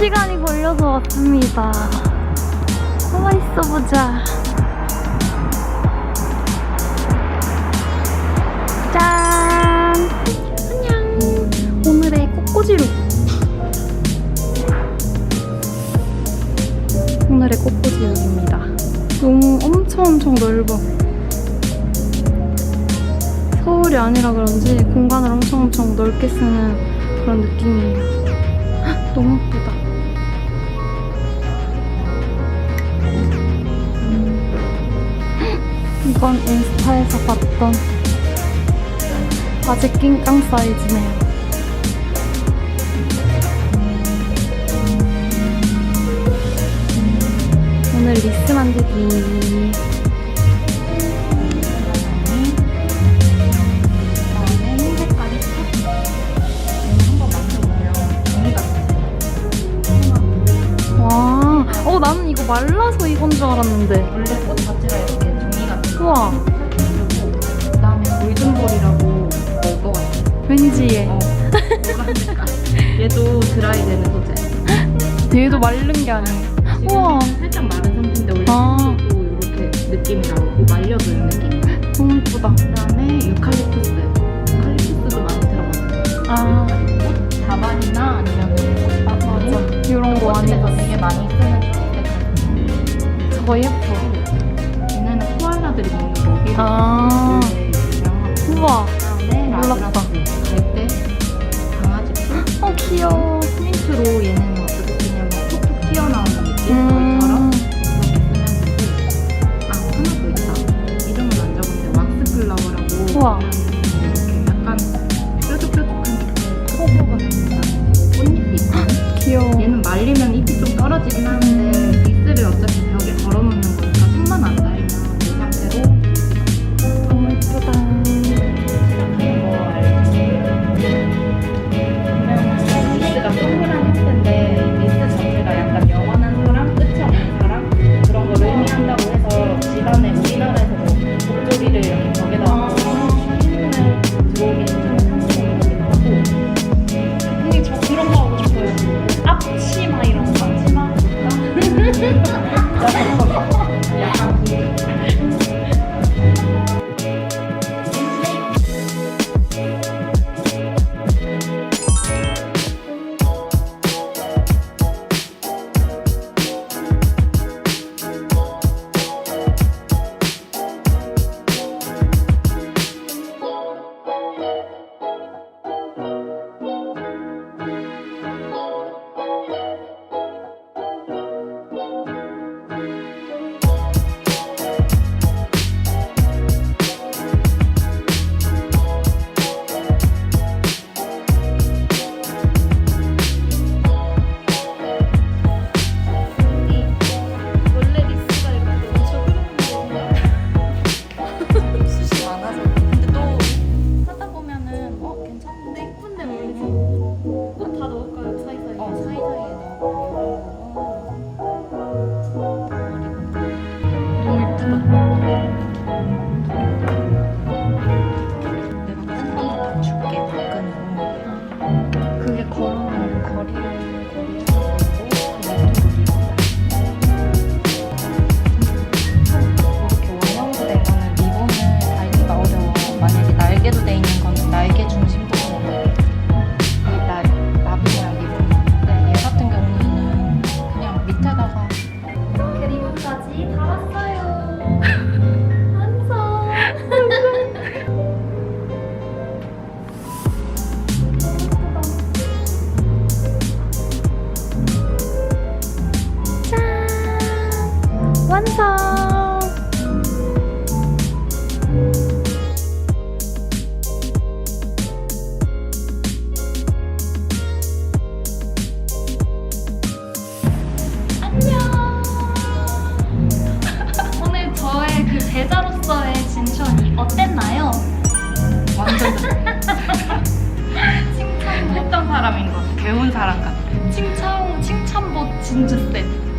시간이 걸려서 왔습니다. 가만 있어 보자. 짠! 안녕! 오늘의 꽃꽂이룩. 오늘의 꽃꽂이룩입니다. 너무 엄청 엄청 넓어. 서울이 아니라 그런지 공간을 엄청 엄청 넓게 쓰는 그런 느낌이에요. 헉, 너무 예쁘다. 헉, 이건 인스타에서 봤던 아직 낑깡 사이즈네요. 오늘 리스 만들기. 와, 어 나는 이거 말라서 이건 줄 알았는데. 원래 꽃 자체가 이렇게 우와, 그다음에 골든볼이라고 먹어 같아. 왠지 얘. 어. 노란 색깔. 얘도 드라이 되는 소재. 얘도 마른 게. 지금 우와. 살짝 마른 상태인데 원래 아. 또 이렇게 느낌이 나오고 말려드는 느낌. 너무 예쁘다. 그다음에 유칼립투스. 유칼립투스도 많이 들어갔어요. 아, 꽃 다발이나 아니면 꽃밭에 이런 거 봤어. 되게 많이 쓰는. 저거 예뻐. 아. 우와. 그다음에 몰랐다. 갈대 강아지 풀. 어 귀여워. 스민트로 얘는 어떻게 쓰냐면 톡톡 튀어나오는 느낌 음. 저희처럼 그렇게 쓰면 되고 아 하나 더 있다 이름은 안 적었는데 왁스 플라워라고 우와. 이렇게 약간 뾰족뾰족한 호호가 꽃잎이 있거든 귀여워. 얘는 말리면 잎이 좀 떨어지긴 하는데 칭찬했던 사람인 것 같아. 배운 사람 같아. 칭찬, 칭찬보 뭐 진짜 세.